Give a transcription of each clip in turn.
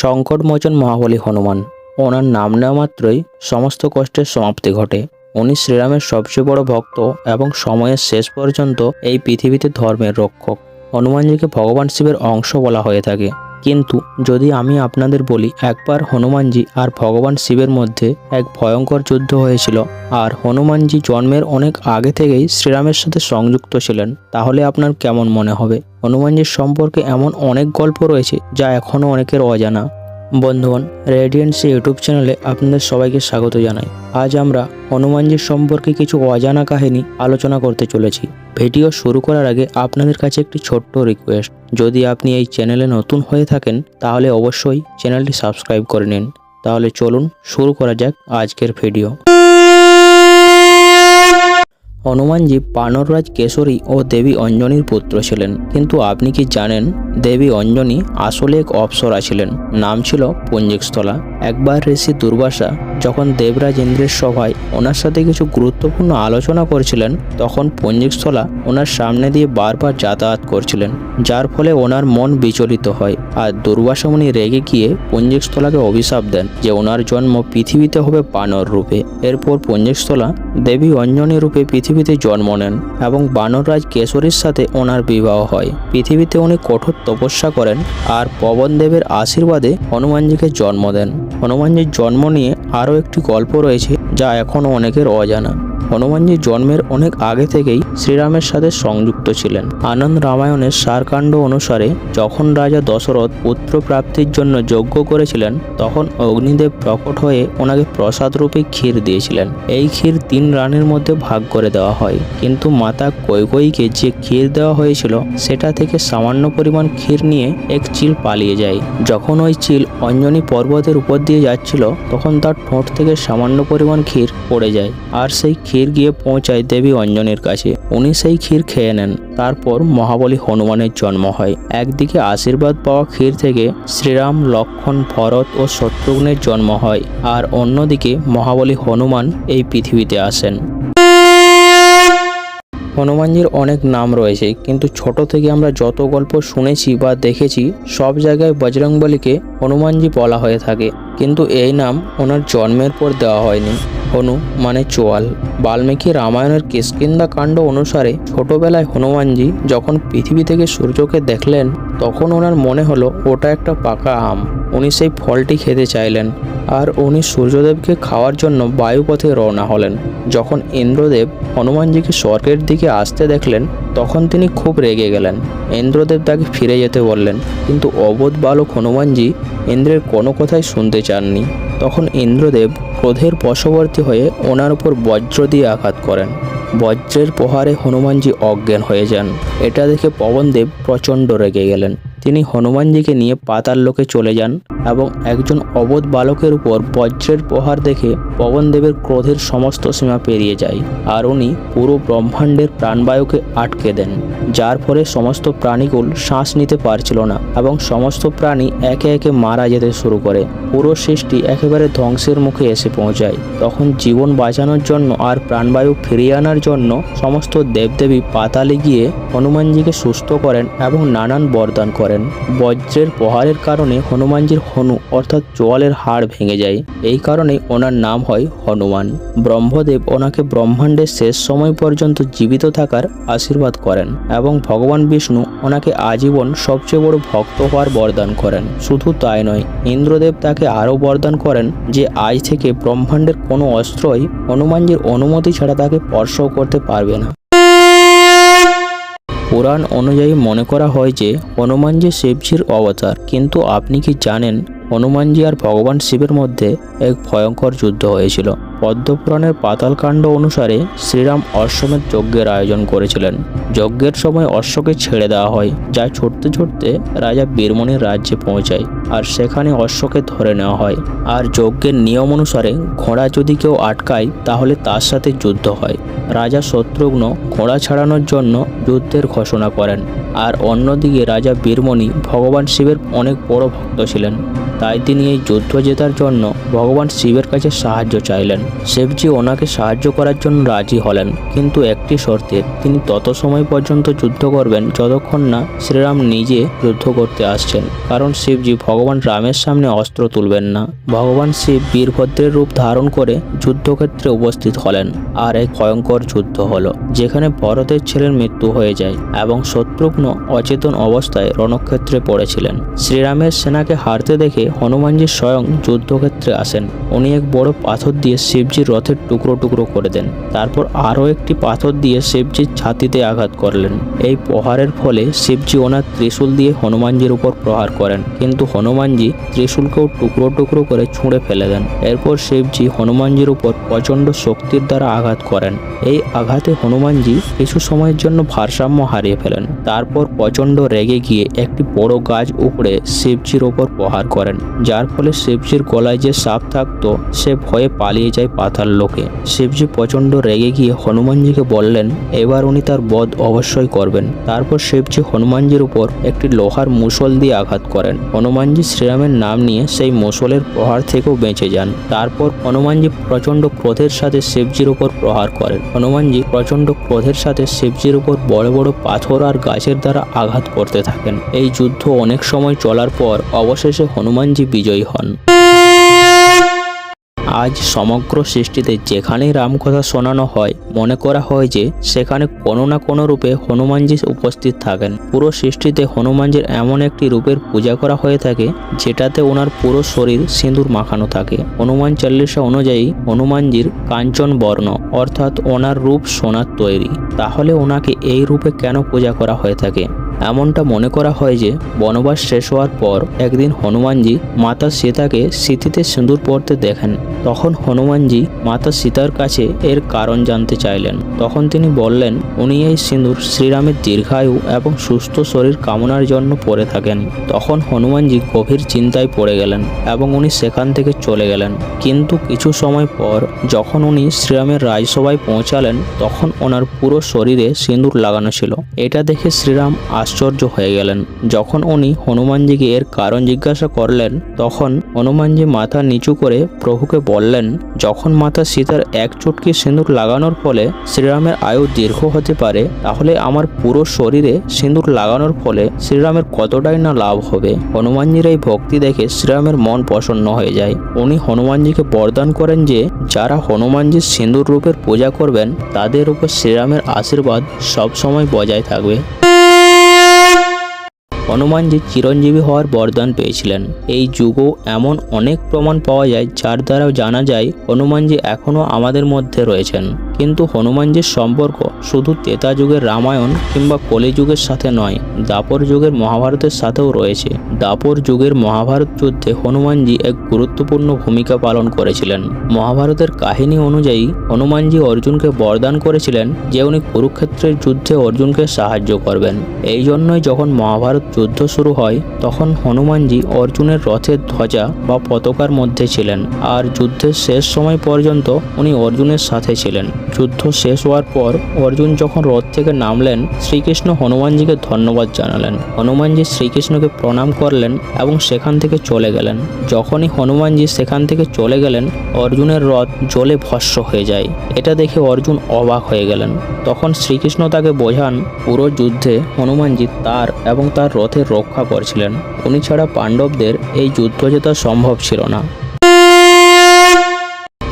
সংকটমোচন মহাবলী হনুমান। ওনার নাম নেওয়া মাত্রই সমস্ত কষ্টের সমাপ্তি ঘটে। উনি শ্রীরামের সবচেয়ে বড় ভক্ত এবং সময়ের শেষ পর্যন্ত এই পৃথিবীতে ধর্মের রক্ষক। হনুমানজিকে ভগবান শিবের অংশ বলা হয়ে থাকে। কিন্তু যদি আমি আপনাদের বলি, একবার হনুমানজি আর ভগবান শিবের মধ্যে এক ভয়ঙ্কর যুদ্ধ হয়েছিল আর হনুমানজি জন্মের অনেক আগে থেকেই শ্রীরামের সাথে সংযুক্ত ছিলেন, তাহলে আপনার কেমন মনে হবে? হনুমানজির সম্পর্কে এমন অনেক গল্প রয়েছে যা এখনও অনেকের অজানা। বন্ধুগণ রেডিয়েন্সি ইউটিউব চ্যানেলে আপনাদের সবাইকে স্বাগত জানাই। আজ আমরা হনুমানজির সম্পর্কে কিছু অজানা কাহিনী আলোচনা করতে চলেছি। ভিডিও শুরু করার আগে আপনাদের কাছে একটি ছোট্ট রিকোয়েস্ট যদি আপনি এই চ্যানেলে নতুন হয়ে থাকেন, তাহলে অবশ্যই চ্যানেলটি সাবস্ক্রাইব করে নিন। তাহলে চলুন শুরু করা যাক আজকের ভিডিও। হনুমানজি পানররাজ কেশরী ও দেবী অঞ্জনীর পুত্র ছিলেন। কিন্তু আপনি কি জানেন, দেবী অঞ্জনী আসলে এক অপ্সরা ছিলেন। নাম ছিল পঞ্জিকস্থলা একবার ঋষি দুর্বাসা যখন দেবরাজ ইন্দ্রের সভায় ওনার সাথে কিছু গুরুত্বপূর্ণ আলোচনা করছিলেন, তখন পঞ্জিকস্থলা ওনার সামনে দিয়ে বারবার যাতায়াত করছিলেন, যার ফলে ওনার মন বিচলিত হয়। আর দুর্বাসা মুনি রেগে গিয়ে পঞ্জিকস্থলাকে অভিশাপ দেন যে ওনার জন্ম পৃথিবীতে হবে বানর রূপে। এরপর পঞ্জিকস্থলা দেবী অঞ্জনী রূপে পৃথিবীতে জন্ম নেন এবং বানররাজ কেশরীর সাথে ওনার বিবাহ হয়। পৃথিবীতে উনি কঠোর তপস্যা করেন আর পবন দেবের আশীর্বাদে হনুমানজিকে জন্ম দেন। হনুমানজির জন্ম নিয়ে আরও একটি গল্প রয়েছে যা এখনও অনেকের অজানা। হনুমানজি জন্মের অনেক আগে থেকেই শ্রীরামের সাথে সংযুক্ত ছিলেন। আনন্দ রামায়ণের সারকাণ্ড অনুসারে যখন রাজা দশরথ পুত্র প্রাপ্তির জন্য যজ্ঞ করেছিলেন, তখন অগ্নিদেব প্রকট হয়ে ওনাকে প্রসাদ রূপে ক্ষীর দিয়েছিলেন। এই ক্ষীর তিন রানের মধ্যে ভাগ করে দেওয়া হয়। কিন্তু মাতা কৈকয়ীকে যে ক্ষীর দেওয়া হয়েছিল, সেটা থেকে সামান্য পরিমাণ ক্ষীর নিয়ে এক চিল পালিয়ে যায়। যখন ওই চিল অঞ্জনী পর্বতের উপর দিয়ে যাচ্ছিল, তখন তার ঠোঁট থেকে সামান্য পরিমাণ ক্ষীর পড়ে যায়। আর সেই ক্ষীর গিয়ে পৌঁছায় দেবী অঞ্জনের কাছে। উনি সেই ক্ষীর খেয়ে নেন। তারপর মহাবলী হনুমানের জন্ম হয়। একদিকে আশীর্বাদ পাওয়া ক্ষীর থেকে শ্রীরাম, লক্ষণ, ভরত ও শত্রুঘ্নের জন্ম হয়। আর অন্যদিকে মহাবলী হনুমান এই পৃথিবীতে আসেন। হনুমানজির অনেক নাম রয়েছে, কিন্তু ছোট থেকে আমরা যত গল্প শুনেছি বা দেখেছি, সব জায়গায় বজরংবলীকে হনুমানজি বলা হয়ে থাকে। কিন্তু এই নাম ওনার জন্মের পর দেওয়া হয়নি। হনু মানে চোয়াল। বাল্মীকি রামায়ণের কিষ্কিন্দা কাণ্ড অনুসারে ছোটবেলায় হনুমানজি যখন পৃথিবী থেকে সূর্যকে দেখলেন, তখন ওনার মনে হলো, ওটা একটা পাকা আম। উনি সেই ফলটি খেতে চাইলেন। আর উনি সূর্যদেবকে খাওয়ার জন্য বায়ুপথে রওনা হলেন। যখন ইন্দ্রদেব হনুমানজিকে স্বর্গের দিকে আসতে দেখলেন, তখন তিনি খুব রেগে গেলেন। ইন্দ্রদেব তাকে ফিরে যেতে বললেন, কিন্তু অবোধ বালক হনুমানজি ইন্দ্রের কোনো কথাই শুনতে চাননি। তখন ইন্দ্রদেব ক্রোধের বশবর্তী হয়ে ওনার উপর বজ্র দিয়ে আঘাত করেন। বজ্রের প্রহারে হনুমানজি অজ্ঞান হয়ে যান। এটা দেখে পবনদেব প্রচণ্ড রেগে গেলেন। তিনি হনুমানজিকে নিয়ে পাতাল লোকে চলে যান এবং একজন অবোধ বালকের উপর বজ্রের প্রহার দেখে পবনদেবের ক্রোধের সমস্ত সীমা পেরিয়ে যায়। আর উনি পুরো ব্রহ্মাণ্ডের প্রাণবায়ুকে আটকে দেন, যার ফলে সমস্ত প্রাণীগুল শ্বাস নিতে পারছিল না এবং সমস্ত প্রাণী একে একে মারা যেতে শুরু করে। পুরো সৃষ্টি একেবারে ধ্বংসের মুখে এসে পৌঁছায়। তখন জীবন বাঁচানোর জন্য আর প্রাণবায়ু ফিরিয়ে আনার জন্য সমস্ত দেবদেবী পাতালে গিয়ে হনুমানজিকে সুস্থ করেন এবং নানান বরদান করেন। বজ্রের প্রহারের কারণে হনুমানজির হনু অর্থাৎ চোয়ালের হাড় ভেঙে যায়। এই কারণে ওনার নাম হয় হনুমান। ব্রহ্মদেব ওনাকে ব্রহ্মাণ্ডের শেষ সময় পর্যন্ত জীবিত থাকার আশীর্বাদ করেন এবং ভগবান বিষ্ণু ওনাকে আজীবন সবচেয়ে বড় ভক্ত হওয়ার বরদান করেন। শুধু তাই নয়, ইন্দ্রদেব তাকে আরও বরদান করেন যে আজ থেকে ব্রহ্মাণ্ডের কোনো অস্ত্রই হনুমানজির অনুমতি ছাড়া তাকে স্পর্শ করতে পারবে না। পুরাণ অনুযায়ী মনে করা হয় যে হনুমান যে শিবজির অবতার কিন্তু আপনি কি জানেন হনুমানজি আর ভগবান শিবের মধ্যে এক ভয়ঙ্কর যুদ্ধ হয়েছিল। পদ্মপুরাণের পাতালকাণ্ড অনুসারে শ্রীরাম অশ্বমেধ যজ্ঞের আয়োজন করেছিলেন। যজ্ঞের সময় অশ্বকে ছেড়ে দেওয়া হয়, যা ছুটতে ছুটতে রাজা বীরমণির রাজ্যে পৌঁছায় আর সেখানে অশ্বকে ধরে নেওয়া হয়। আর যজ্ঞের নিয়ম অনুসারে ঘোড়া যদি কেউ আটকায়, তাহলে তার সাথে যুদ্ধ হয়। রাজা শত্রুঘ্ন ঘোড়া ছাড়ানোর জন্য যুদ্ধের ঘোষণা করেন। আর অন্যদিকে রাজা বীরমণি ভগবান শিবের অনেক বড় ভক্ত ছিলেন। তাই তিনি এই যুদ্ধ জেতার জন্য ভগবান শিবের কাছে সাহায্য চাইলেন। শিবজি ওনাকে সাহায্য করার জন্য রাজি হলেন, কিন্তু একটি শর্তে, তিনি তত সময় পর্যন্ত যুদ্ধ করবেন যতক্ষণ না শ্রীরাম নিজে যুদ্ধ করতে আসছেন। কারণ শিবজি ভগবান রামের সামনে অস্ত্র তুলবেন না। ভগবান শিব বীরভদ্রের রূপ ধারণ করে যুদ্ধক্ষেত্রে উপস্থিত হলেন, আর এক ভয়ঙ্কর যুদ্ধ হলো, যেখানে ভরতের ছেলের মৃত্যু হয়ে যায় এবং শত্রুঘ্ন অচেতন অবস্থায় রণক্ষেত্রে পড়েছিলেন। শ্রীরামের সেনাকে হারতে দেখে হনুমানজি স্বয়ং যুদ্ধক্ষেত্রে আসেন, উনি এক বড় পাথর দিয়ে শিবজির রথের টুকরো টুকরো করে দেন। তারপর আরও একটি পাথর দিয়ে শিবজির ছাতিতে আঘাত করলেন। এই প্রহারের ফলে শিবজি ওনার ত্রিশূল দিয়ে হনুমানজির উপর প্রহার করেন। কিন্তু হনুমানজি ত্রিশূলকেও টুকরো টুকরো করে ছুঁড়ে ফেলে দেন। এরপর শিবজি হনুমানজির উপর প্রচণ্ড শক্তির দ্বারা আঘাত করেন। এই আঘাতে হনুমানজি কিছু সময়ের জন্য ভারসাম্য হারিয়ে ফেলেন। তারপর প্রচণ্ড রেগে গিয়ে একটি বড় গাছ উপড়ে শিবজির ওপর প্রহার করেন। যার ফলে শিবজির গলায় যে সাপ থাকতো, সে ভয়ে পালিয়ে যায় পাতাল লোকে। শিবজি প্রচণ্ড রেগে গিয়ে হনুমানজিকে বললেন, এবার উনি তার বধ অবশ্যই করবেন। তারপর শিবজি হনুমানজির উপর একটি লোহার মুসল দিয়ে আঘাত করেন। হনুমানজি শ্রীরামের নাম নিয়ে সেই মুসলের প্রহার থেকেও বেঁচে যান। তারপর হনুমানজি প্রচণ্ড ক্রোধের সাথে শিবজির উপর প্রহার করেন। হনুমানজি প্রচণ্ড ক্রোধের সাথে শিবজির উপর বড় বড় পাথর আর গাছের দ্বারা আঘাত করতে থাকেন। এই যুদ্ধ অনেক সময় চলার পর অবশেষে হনুমানজি বিজয়ী হন। আজ সমগ্র সৃষ্টিতে যেখানেই রামকথা শোনানো হয়, মনে করা হয় যে সেখানে কোনো না কোনো রূপে হনুমানজি উপস্থিত থাকেন। পুরো সৃষ্টিতে হনুমানজির এমন একটি রূপের পূজা করা হয়ে থাকে, যেটাতে ওনার পুরো শরীর সিঁদুর মাখানো থাকে। হনুমান চল্লিশা অনুযায়ী হনুমানজির কাঞ্চন বর্ণ, অর্থাৎ ওনার রূপ সোনার তৈরি। তাহলে ওনাকে এই রূপে কেন পূজা করা হয়ে থাকে? এমনটা মনে করা হয় যে বনবাস শেষ হওয়ার পর একদিন হনুমানজি মাতা সীতাকে স্মৃতিতে সিঁদুর পড়তে দেখেন। তখন হনুমানজি মাতা সীতার কাছে এর কারণ জানতে চাইলেন। তখন তিনি বললেন, উনি এই সিঁদুর শ্রীরামের দীর্ঘায়ু এবং সুস্থ শরীর কামনার জন্য পরে থাকেন। তখন হনুমানজি গভীর চিন্তায় পড়ে গেলেন এবং উনি সেখান থেকে চলে গেলেন। কিন্তু কিছু সময় পর যখন উনি শ্রীরামের রাজসভায় পৌঁছালেন, তখন ওনার পুরো শরীরে সিঁদুর লাগানো ছিল। এটা দেখে শ্রীরাম আশ্চর্য হয়ে গেলেন। যখন উনি হনুমানজিকে এর কারণ জিজ্ঞাসা করলেন, তখন হনুমানজি মাথা নিচু করে প্রভুকে বললেন, যখন মাতা সীতার এক চুটকি সিঁদুর লাগানোর ফলে শ্রীরামের আয়ু দীর্ঘ হতে পারে, তাহলে আমার পুরো শরীরে সিঁদুর লাগানোর ফলে শ্রীরামের কতটাই না লাভ হবে? হনুমানজির এই ভক্তি দেখে শ্রীরামের মন প্রসন্ন হয়ে যায়। উনি হনুমানজিকে বরদান করেন যে, যারা হনুমানজির সিঁদুর রূপের পূজা করবেন, তাদের উপর শ্রীরামের আশীর্বাদ সবসময় বজায় থাকবে। হনুমানজি চিরঞ্জীবী হওয়ার বরদান পেয়েছিলেন। এই যুগও এমন অনেক প্রমাণ পাওয়া যায়, যার দ্বারা জানা যায় হনুমানজি এখনও আমাদের মধ্যে রয়েছেন। কিন্তু হনুমানজির সম্পর্ক শুধু তেতা যুগের রামায়ণ কিংবা কলিযুগের সাথে নয়, দাপর যুগের মহাভারতের সাথেও রয়েছে। দাপর যুগের মহাভারত যুদ্ধে হনুমানজি এক গুরুত্বপূর্ণ ভূমিকা পালন করেছিলেন। মহাভারতের কাহিনী অনুযায়ী, হনুমানজি অর্জুনকে বরদান করেছিলেন যে উনি কুরুক্ষেত্রের যুদ্ধে অর্জুনকে সাহায্য করবেন। এই জন্যই যখন মহাভারত যুদ্ধ শুরু হয়, তখন হনুমানজি অর্জুনের রথের ধ্বজা বা পতাকার মধ্যে ছিলেন। আর যুদ্ধের শেষ সময় পর্যন্ত উনি অর্জুনের সাথে ছিলেন। যুদ্ধ শেষ হওয়ার পর অর্জুন যখন রথ থেকে নামলেন, শ্রীকৃষ্ণ হনুমানজিকে ধন্যবাদ জানালেন। হনুমানজি শ্রীকৃষ্ণকে প্রণাম করলেন এবং সেখান থেকে চলে গেলেন। যখনই হনুমানজি সেখান থেকে চলে গেলেন, অর্জুনের রথ জলে ভস্য হয়ে যায়। এটা দেখে অর্জুন অবাক হয়ে গেলেন। তখন শ্রীকৃষ্ণ তাকে বোঝান, পুরো যুদ্ধে হনুমানজি তার এবং তার রথের রক্ষা করছিলেন। উনি ছাড়া পাণ্ডবদের এই যুদ্ধ জেতা সম্ভব ছিল না।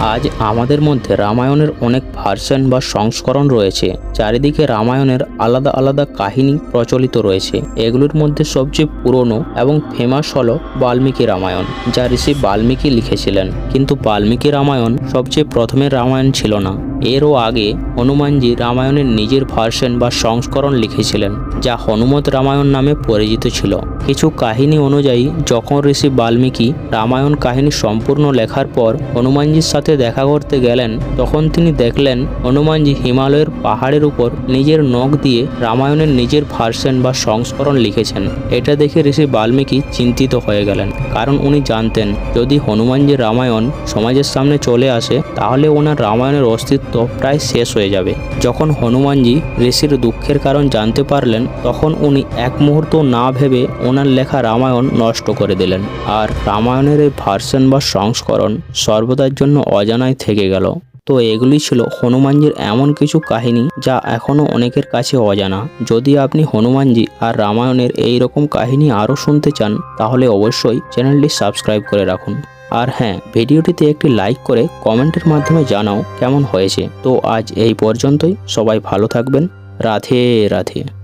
আজ আমাদের মধ্যে রামায়ণের অনেক ভার্সন বা সংস্করণ রয়েছে। চারিদিকে রামায়ণের আলাদা আলাদা কাহিনী প্রচলিত রয়েছে। এগুলোর মধ্যে সবচেয়ে পুরনো এবং ফেমাস হল বাল্মীকি রামায়ণ, যা ঋষি বাল্মীকি লিখেছিলেন। কিন্তু বাল্মীকি রামায়ণ সবচেয়ে প্রথমের রামায়ণ ছিল না। এরও আগে হনুমানজি রামায়ণের নিজের ভার্সন বা সংস্করণ লিখেছিলেন, যা হনুমত রামায়ণ নামে পরিচিত ছিল। কিছু কাহিনী অনুযায়ী, যখন ঋষি বাল্মীকি রামায়ণ কাহিনী সম্পূর্ণ লেখার পর হনুমানজির সাথে দেখা করতে গেলেন, তখন তিনি দেখলেন হনুমানজি হিমালয়ের পাহাড়ের উপর নিজের নখ দিয়ে রামায়ণের নিজের ভার্সন বা সংস্করণ লিখেছেন। এটা দেখে ঋষি বাল্মীকি চিন্তিত হয়ে গেলেন, কারণ উনি জানতেন, যদি হনুমানজির রামায়ণ সমাজের সামনে চলে আসে, তাহলে ওনার রামায়ণের অস্তিত্ব প্রায় শেষ হয়ে যাবে। যখন হনুমানজি ঋষির দুঃখের কারণ জানতে পারলেন, তখন উনি এক মুহূর্ত না ভেবে ওনার লেখা রামায়ণ নষ্ট করে দিলেন। আর রামায়ণের এই ভার্সন বা সংস্করণ সর্বদার জন্য অজানায় থেকে গেল। তো এগুলি ছিল হনুমানজির এমন কিছু কাহিনী যা এখনও অনেকের কাছে অজানা। যদি আপনি হনুমানজি আর রামায়ণের এই রকম কাহিনী আরও শুনতে চান, তাহলে অবশ্যই চ্যানেলটি সাবস্ক্রাইব করে রাখুন। আর হ্যাঁ ভিডিওটিতে একটি লাইক করে কমেন্টের মাধ্যমে জানাও কেমন হয়েছে। তো আজ এই পর্যন্তই, সবাই ভালো থাকবেন। রাধে রাধে।